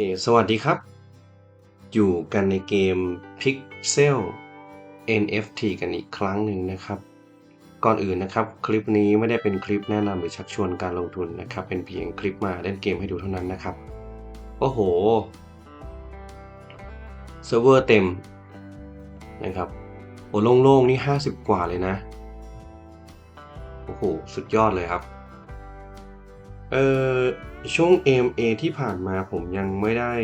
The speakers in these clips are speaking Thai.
เคสวัสดีครับ อยู่กันในเกม Pixel NFT กันอีกครั้งหนึ่งนะครับ ก่อนอื่นนะครับ คลิปนี้ไม่ได้เป็นคลิปแนะนำหรือชักชวนการลงทุนนะครับ เป็นเพียงคลิปมาเล่นเกมให้ดูเท่านั้นนะครับ โอ้โหเซิร์ฟเวอร์เต็มนะครับโอ้โล่งๆ นี่ 50 กว่าเลยนะ โอ้โห สุดยอดเลยครับ เออช่วง AMA ที่ผ่านมาผมยังไม่ได้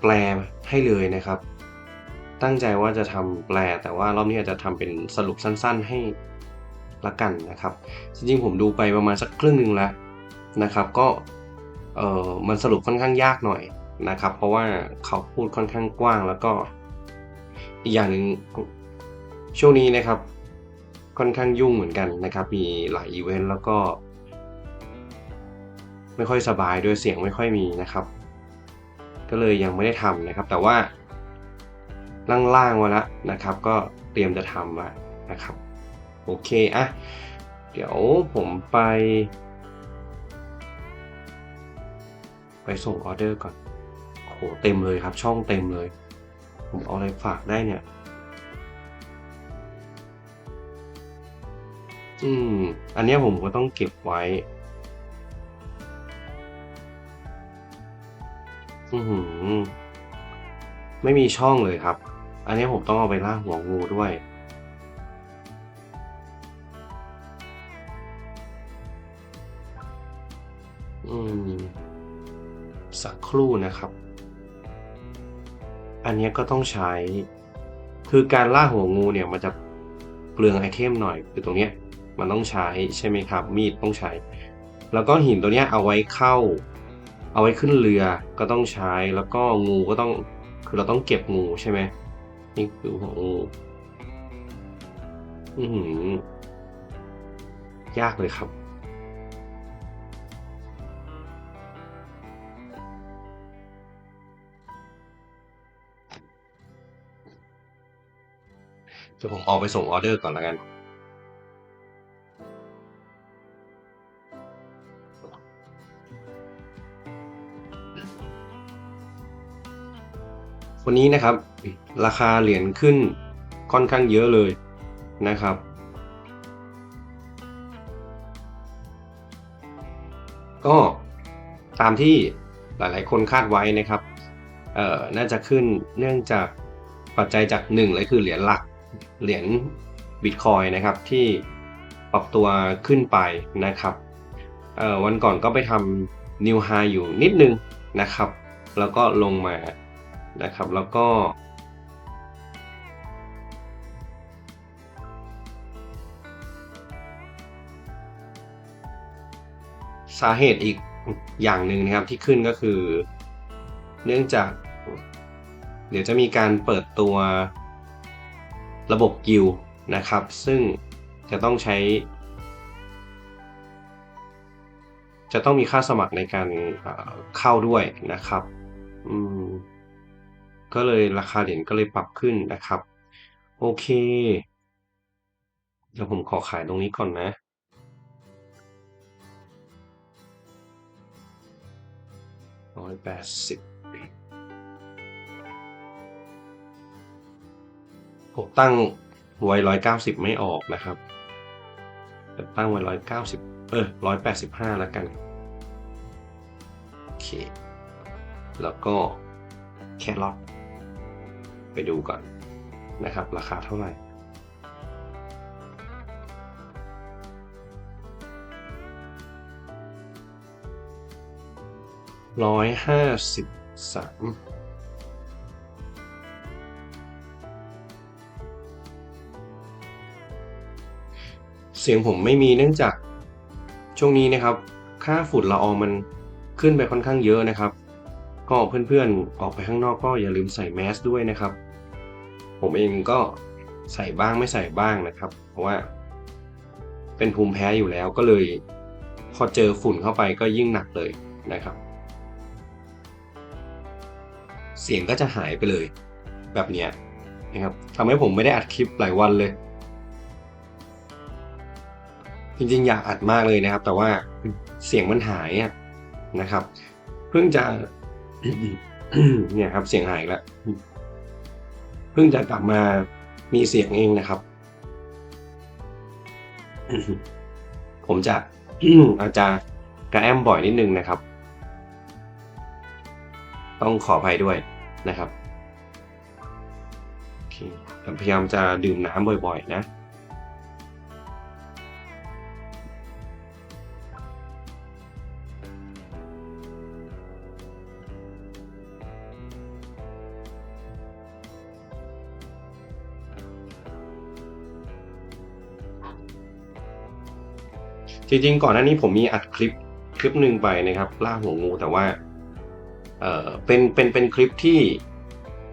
แปลให้เลยนะครับ ตั้งใจว่าจะทำแปลแต่ว่ารอบนี้อาจจะทำเป็นสรุปสั้น ๆ ให้ละกันนะครับ จริงๆผมดูไปประมาณสักครึ่งหนึ่งแล้วนะครับ ก็เออมันสรุปค่อนข้างยากหน่อยนะครับ เพราะว่าเขาพูดค่อนข้างกว้างแล้วก็อีกอย่างหนึ่งช่วงนี้นะครับ ค่อนข้างยุ่งเหมือนกันนะครับ มีหลายอีเวนต์แล้วก็ ไม่ค่อยสบายด้วยเสียงไม่ค่อยมีนะครับ ก็เลยยังไม่ได้ทำนะครับ แต่ว่าล่างๆมาแล้วนะครับ ก็เตรียมจะทำละนะครับโอเคอะเดี๋ยวผมไป ไปส่งออเดอร์ก่อนโหเต็มเลยครับ ช่องเต็มเลย ผมเอาอะไรฝากได้เนี่ย อืม อันนี้ผมก็ต้องเก็บไว้ อือหือ ไม่มีช่องเลยครับ อันนี้ผมต้องเอาไปล่าหัวงูด้วย อืม สักครู่นะครับ อันนี้ก็ต้องใช้ คือการล่าหัวงูเนี่ยมันจะเปลืองไอเทมหน่อยคือตรงเนี้ย มันต้องใช้ใช่ไหมครับ มีดต้องใช้ แล้วก็หินตัวเนี้ยเอาไว้เข้า เอาไว้ขึ้นเรือก็ต้องใช้แล้วก็งูก็ต้องคือเราต้องเก็บงูใช่ไหมนี่คือหัวงูอือหือยากเลยครับเดี๋ยวผมออกไปส่งออเดอร์ก่อนแล้วกัน วันนี้นะครับ ราคาเหรียญขึ้นค่อนข้างเยอะเลยนะครับ ก็ตามที่หลาย ๆ คนคาดไว้นะครับเอ่อน่าจะขึ้นเนื่องจากปัจจัยจากหนึ่งเลยคือเหรียญหลักเหรียญบิตคอยนะครับที่ปรับตัวขึ้นไปนะครับเอ่อวันก่อนก็ไปทำนิวไฮอยู่นิดนึงนะครับ แล้วก็ลงมา นะครับ แล้วก็สาเหตุอีกอย่างหนึ่งนะครับที่ขึ้นก็คือ เนื่องจาก เดี๋ยวจะมีการเปิดตัวระบบกิลนะครับ ซึ่งจะต้องใช้ จะต้องมีค่าสมัครในการเข้าด้วยนะครับ อืม ก็เลยราคาเหรียญก็เลยปรับขึ้นนะครับ โอเค เดี๋ยวผมขอขายตรงนี้ก่อนนะร้อยแปดสิบผมตั้งไว้ร้อยเก้าสิบไม่ออกนะครับแต่ตั้งไว้ร้อยเก้าสิบเออร้อยแปดสิบห้าแล้วกัน โอเค แล้วก็แครอท ไปดูก่อนนะครับ ราคาเท่าไหร่ร้อยห้าสิบสามเสียงผมไม่มีเนื่องจากช่วงนี้นะครับ ค่าฝุ่นละอองมันขึ้นไปค่อนข้างเยอะนะครับ ก็เพื่อนๆออกไปข้างนอกก็อย่าลืมใส่แมสด้วยนะครับ ผมเองก็ใส่บ้างไม่ใส่บ้างนะครับ เพราะว่า เป็นภูมิแพ้อยู่แล้วก็เลย พอเจอฝุ่นเข้าไปก็ยิ่งหนักเลยนะครับ เสียงก็จะหายไปเลย แบบเนี้ยนะครับทำให้ผมไม่ได้อัดคลิปหลายวันเลย จริงๆอยากอัดมากเลยนะครับ แต่ว่าเสียงมันหายนะครับ เพิ่งจะเนี่ยครับเสียงหายแล้ว เพิ่งจะกลับมามีเสียงเองนะครับ ผมจะอาจจะกระแอมบ่อยนิดนึงนะครับ ต้องขออภัยด้วยนะครับพยายามจะดื่มน้ำบ่อยๆนะ จริงๆ ก่อนหน้านี้ผมมีอัดคลิปคลิปหนึ่งไปนะครับล่าหัวงูแต่ว่าเออเป็นเป็นเป็นคลิปที่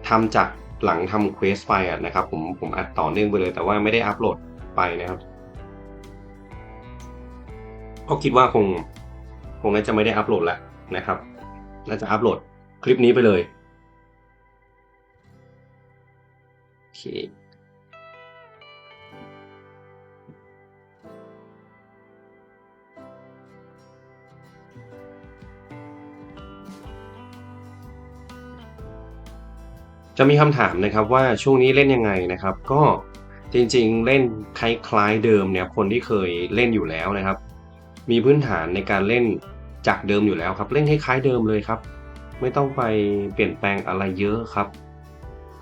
ทำจากหลังทำเควสไปอะนะครับ ผมผมอัดต่อเนื่องไปเลย แต่ว่าไม่ได้อัปโหลดไปนะครับเพราะคิดว่าคงคงน่าจะไม่ได้อัปโหลดแล้วนะครับน่าจะอัปโหลดคลิปนี้ไปเลยโอเค จะมีคำถามนะครับว่าช่วงนี้เล่นยังไงนะครับ ก็จริงๆ เล่นคล้ายๆเดิมเนี่ยคนที่เคยเล่นอยู่แล้วนะครับ มีพื้นฐานในการเล่นจากเดิมอยู่แล้วครับ เล่นคล้ายๆเดิมเลยครับ ไม่ต้องไปเปลี่ยนแปลงอะไรเยอะครับ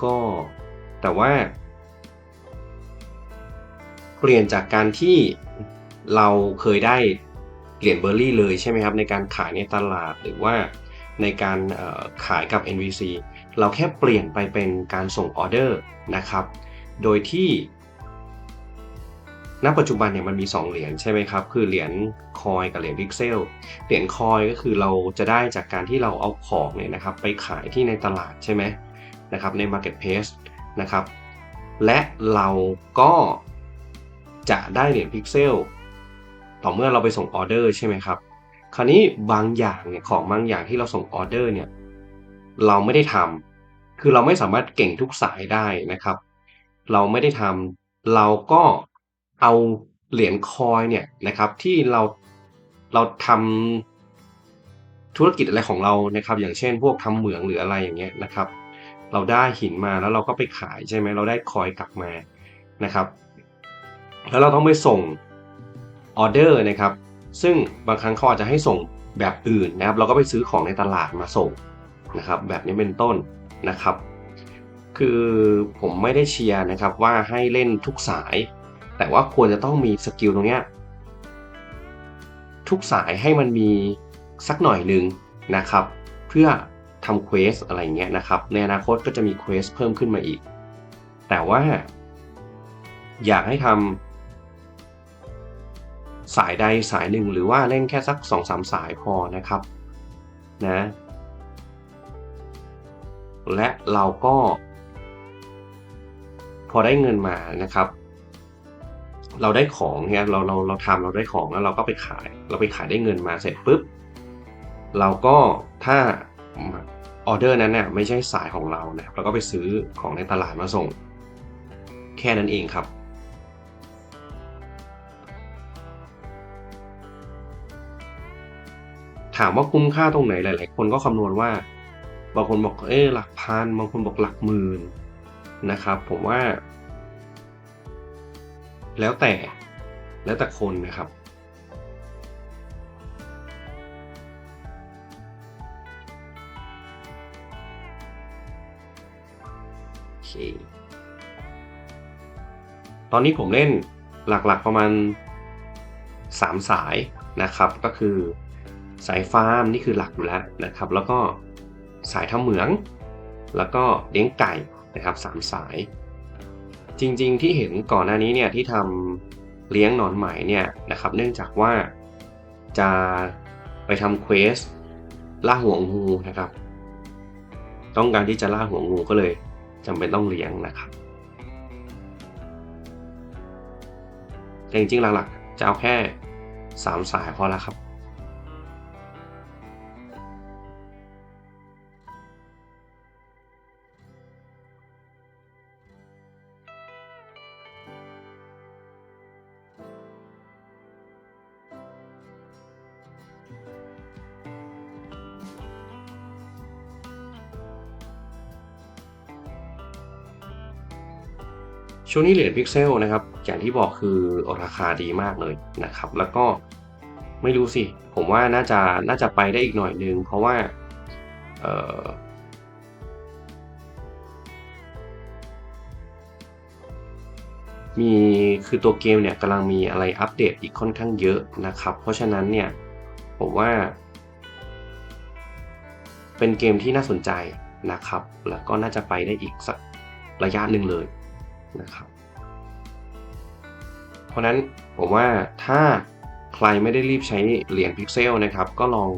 ก็แต่ว่า เปลี่ยนจากการที่เราเคยได้เหรียญเบอร์รี่เลยใช่ไหมครับ ในการขายในตลาดหรือว่าในการขายกับ NVC เราแค่เปลี่ยนไปเป็นการส่งออเดอร์นะครับ โดยที่ ณ ปัจจุบันเนี่ยมันมี 2 เหรียญใช่ไหมครับ คือเหรียญคอยกับเหรียญพิกเซล เหรียญคอยก็คือเราจะได้จากการที่เราเอาของเนี่ยนะครับไปขายที่ในตลาดใช่ไหมนะครับใน Marketplace นะครับ และเราก็จะได้เหรียญพิกเซลต่อเมื่อเราไปส่งออเดอร์ใช่ไหมครับ คราวนี้บางอย่างเนี่ยของบางอย่างที่เราส่งออเดอร์เนี่ย เราไม่ได้ทำคือเราไม่สามารถเก่งทุกสายได้นะครับ เราไม่ได้ทำเราก็เอาเหรียญคอยเนี่ยนะครับที่เราเราทำธุรกิจอะไรของเรานะครับ อย่างเช่น พวกทำเหมืองหรืออะไรอย่างเงี้ยนะครับ เราได้หินมาแล้วเราก็ไปขายใช่ไหมเราได้คอยกลับมานะครับ แล้วเราต้องไปส่งออเดอร์นะครับ ซึ่งบางครั้งเขาอาจจะให้ส่งแบบอื่นนะครับ เราก็ไปซื้อของในตลาดมาส่ง นะครับแบบนี้เป็นต้นนะครับ คือผมไม่ได้เชียร์นะครับว่าให้เล่นทุกสาย แต่ว่าควรจะต้องมีสกิลตรงนี้ทุกสายให้มันมีสักหน่อยหนึ่งนะครับ เพื่อทำเควสอะไรเงี้ยนะครับ ในอนาคตก็จะมีเควสเพิ่มขึ้นมาอีก แต่ว่า อยากให้ทำสายใดสายหนึ่งหรือว่าเล่นแค่สัก2อสสายพอนะครับนะ และเราก็ พอได้เงินมานะครับ เราได้ของเนี่ยเราเราเราทำเราได้ของแล้วเราก็ไปขาย เราไปขายได้เงินมาเสร็จปุ๊บเราก็ถ้าออเดอร์นั้นเนี่ยไม่ใช่สายของเราเนี่ยเราก็ไปซื้อของในตลาดมาส่ง แค่นั้นเองครับถามว่าคุ้มค่าตรงไหนหลาย ๆ คนก็คำนวณว่า บางคนบอกเออหลักพัน บางคนบอกหลักหมื่นนะครับ ผมว่า แล้วแต่แล้วแต่คนนะครับโอเคตอนนี้ผมเล่นหลักๆประมาณ 3 สายนะครับ ก็คือสายฟาร์มนี่คือหลักอยู่แล้วนะครับ แล้วก็ สายทำเหมือง แล้วก็เลี้ยงไก่นะครับสามสาย จริงๆที่เห็นก่อนหน้านี้เนี่ยที่ทำเลี้ยงหนอนไหมเนี่ยนะครับ เนื่องจากว่าจะไปทำเควสล่าหัวงูนะครับ ต้องการที่จะล่าหัวงูก็เลยจำเป็นต้องเลี้ยงนะครับแต่จริงๆหลักๆจะเอาแค่ 3 สายพอแล้วครับ ช่วงนี้เหรียญพิกเซลนะครับ อย่างที่บอกคือราคาดีมากเลยนะครับ แล้วก็ไม่รู้สิ ผมว่าน่าจะน่าจะไปได้อีกหน่อยนึง เพราะว่าเออมีคือตัวเกมเนี่ยกำลังมีอะไรอัปเดตอีกค่อนข้างเยอะนะครับ เพราะฉะนั้นเนี่ยผมว่า เป็นเกมที่น่าสนใจนะครับ แล้วก็น่าจะไปได้อีกสักระยะหนึ่งเลย นะครับ เพราะนั้นผมว่าถ้าใครไม่ได้รีบใช้เหรียญพิกเซลนะครับ ก็ลอง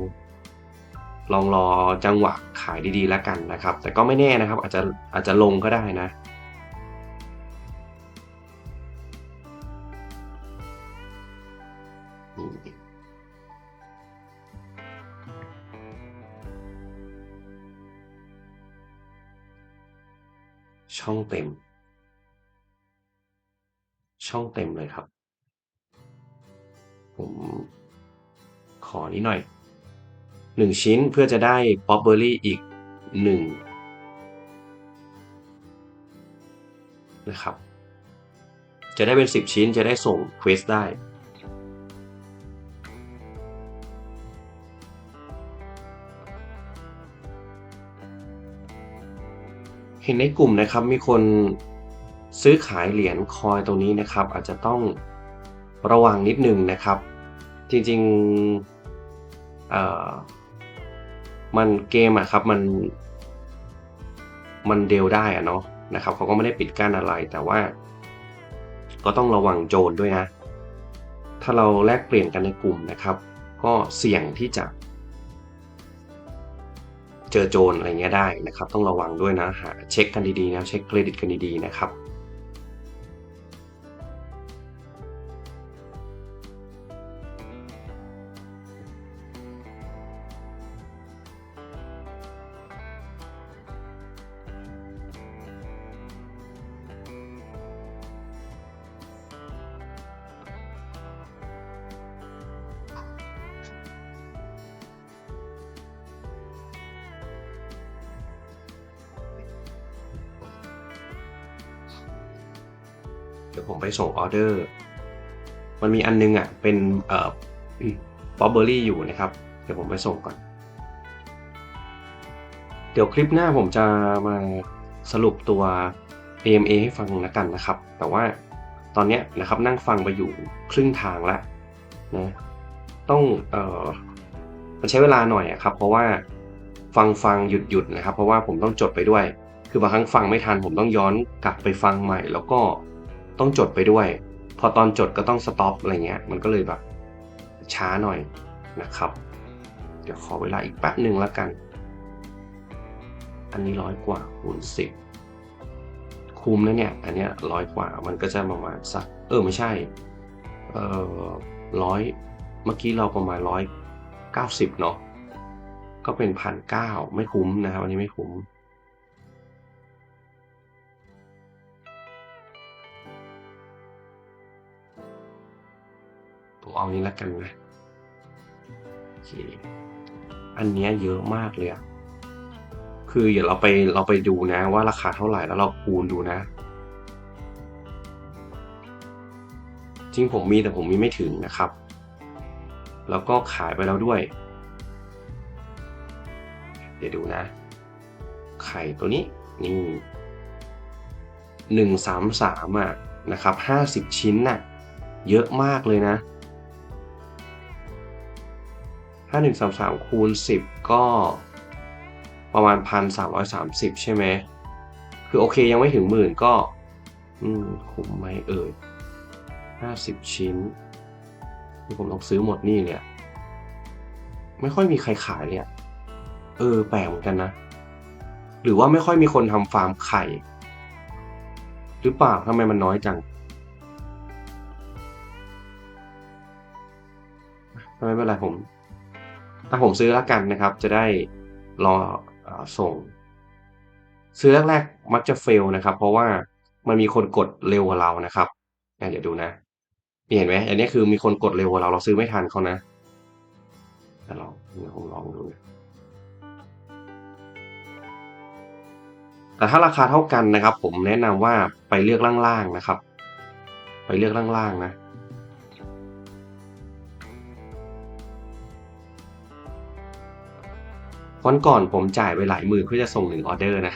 ลองรอจังหวะขายดีๆแล้วกันนะครับ แต่ก็ไม่แน่นะครับ อาจจะอาจจะลงก็ได้นะช่องเต็ม ช่องเต็มเลยครับ ผมขอนี้หน่อยหนึ่งชิ้นเพื่อจะได้ป๊อปเบอร์รี่อีกหนึ่งนะครับ จะได้เป็นสิบชิ้นจะได้ส่งเควสได้เห็นในกลุ่มนะครับมีคน ซื้อขายเหรียญคอยตรงนี้นะครับ อาจจะต้องระวังนิดนึงนะครับ จริงๆมันเกมอะครับมันมันเดลได้อะเนาะนะครับเขาก็ไม่ได้ปิดกั้นอะไรแต่ว่า ก็ต้องระวังโจรด้วยนะ ถ้าเราแลกเปลี่ยนกันในกลุ่มนะครับ ก็เสี่ยงที่จะ เจอโจรอะไรเงี้ยได้นะครับ ต้องระวังด้วยนะหาเช็คกันดีๆนะเช็คเครดิตกันดีๆนะครับ ดี๋ยวผมไปส่งออเดอร์ มันมีอันนึงอะ เป็นเอ่อป๊อปเบอรี่อยู่นะครับ เดี๋ยวผมไปส่งก่อน เดี๋ยวคลิปหน้าผมจะมาสรุปตัว AMA ให้ฟังแล้วกันนะครับ แต่ว่าตอนเนี้ยนะครับนั่งฟังไปอยู่ครึ่งทางแล้วนะต้องเอ่อมันใช้เวลาหน่อยอครับ เพราะว่าฟังฟังหยุดหยุดนะครับ เพราะว่าผมต้องจดไปด้วย คือบางครั้งฟังไม่ทันผมต้องย้อนกลับไปฟังใหม่ แล้วก็ ต้องจดไปด้วย พอตอนจดก็ต้องสต็อปอะไรเงี้ย มันก็เลยแบบช้าหน่อยนะครับ เดี๋ยวขอเวลาอีกแป๊บหนึ่งแล้วกัน อันนี้ร้อยกว่าคูณสิบคุ้มนะเนี่ย อันเนี้ยร้อยกว่ามันก็จะประมาณสัก เออไม่ใช่ เออร้อยเมื่อกี้เราประมาณร้อยเก้าสิบเนาะ ก็เป็นพันเก้าไม่คุ้มนะครับอันนี้ไม่คุ้ม เอานี้ล้วกันนะโอเคอันเนี้ยเยอะมากเลยอะคืออย่าเราไปเราไปดูนะว่าราคาเท่าไหร่แล้วเราคูณดูนะ จริงผมมีแต่ผมมีไม่ถึงนะครับ แล้วก็ขายไปแล้วด้วย เดี๋ยวดูนะ ไข่ตัวนี้นี่หนึ่งสามสามอะนะครับห้าสิบชิ้นน่ะ เยอะมากเลยนะาหนึ่งสามสามคูณสิบก็ประมาณพันสามร้อยสามสิบใช่ไหม คือโอเคยังไม่ถึงหมื่นก็ อืมคุ้มไหมเอ่ยห้าสิบชิ้นนี่ผมต้องซื้อหมดนี่เลยไม่ค่อยมีใครขายเลยเออ แปลกเหมือนกันนะ หรือว่าไม่ค่อยมีคนทำฟาร์มไข่ หรือเปล่าทำไมมันน้อยจังไม่เป็นไรผม ถ้าผมซื้อแล้วกันนะครับ จะได้รออส่ง ซื้อแรกๆมักจะเฟลนะครับ เพราะว่ามันมีคนกดเร็วกว่าเรานะครับงั้นเดี๋ยวดูนะนี่เห็นไหมอันนี้คือมีคนกดเร็วกว่าเราเราซื้อไม่ทันเขานะแต่ลองเดี๋ยวผมลองดูแต่ถ้าราคาเท่ากันนะครับ ผมแนะนำว่าไปเลือกล่างๆนะครับ ไปเลือกล่างๆนะ วันก่อนผมจ่ายไปหลายหมื่นเพื่อจะส่งหนึ่งออเดอร์นะ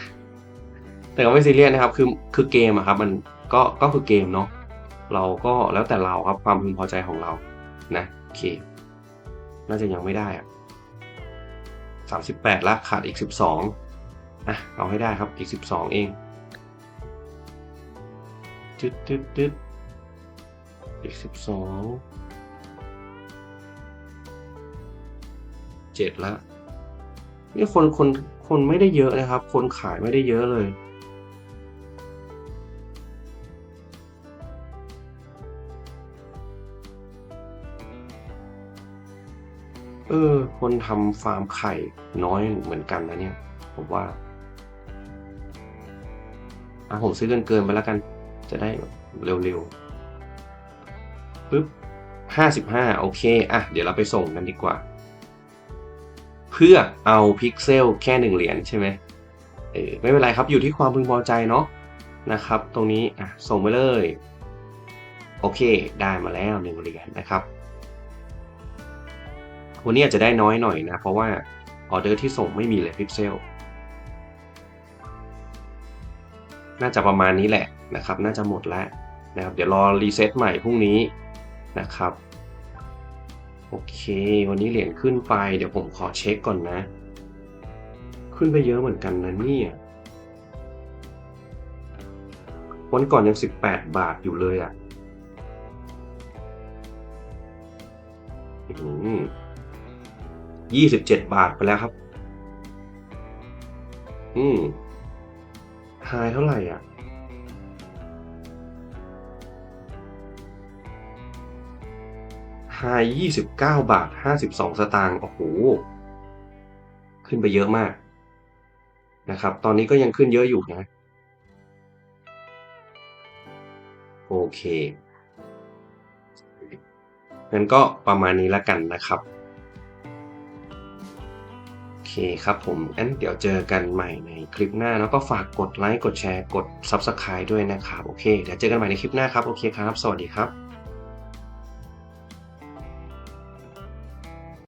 แต่ก็ไม่ซีเรียสนะครับ คือคือเกมอะครับ มันก็ก็คือเกมเนาะ เราก็แล้วแต่เราครับความพึงพอใจของเรานะโอเค น่าจะยังไม่ได้อะสามสิบแปดละขาดอีกสิบสองอะเอาให้ได้ครับอีกสิบสองเองจึ๊ดจึ๊ดจึ๊ดอีกสิบสองเจ็ดละ นี่คนคนคนไม่ได้เยอะนะครับ คนขายไม่ได้เยอะเลย เออ คนทำฟาร์มไข่น้อยเหมือนกันนะเนี่ย ผมว่าอะผมซื้อเกินเกินไปแล้วกัน จะได้เร็วๆปึ๊บห้าสิบห้าโอเค อะ เดี๋ยวเราไปส่งกันดีกว่า พื่อเอาพิกเซลแค่หนึ่งเหรียญใช่ไหมเออไม่เป็นไรครับอยู่ที่ความพึงพอใจเนาะนะครับ ตรงนี้อะส่งไปเลย โอเค ได้มาแล้วหนึ่งเหรียญนะครับวันนี้อาจจะได้น้อยหน่อยนะ เพราะว่าออเดอร์ที่ส่งไม่มีเลยพิกเซลน่าจะประมาณนี้แหละนะครับ น่าจะหมดแล้วนะครับ เดี๋ยวรอรีเซ็ตใหม่พรุ่งนี้นะครับ โอเค วันนี้เหรียญขึ้นไป เดี๋ยวผมขอเช็คก่อนนะ ขึ้นไปเยอะเหมือนกันนะเนี่ย วันก่อนยัง 18 บาทอยู่เลยอะยี่สิบเจ็ดบาทไปแล้วครับ อืมหายเท่าไหร่อะ ไฮยี่สิบเก้าบาทห้าสิบสองสตางค์โอ้โห ขึ้นไปเยอะมากนะครับ ตอนนี้ก็ยังขึ้นเยอะอยู่นะ โอเคงั้นก็ประมาณนี้แล้วกันนะครับ โอเคครับผมงั้นเดี๋ยวเจอกันใหม่ในคลิปหน้า แล้วก็ฝากกดไลค์ กดแชร์ กด Subscribe ด้วยนะครับ โอเค เดี๋ยวเจอกันใหม่ในคลิปหน้าครับ โอเคครับ สวัสดีครับ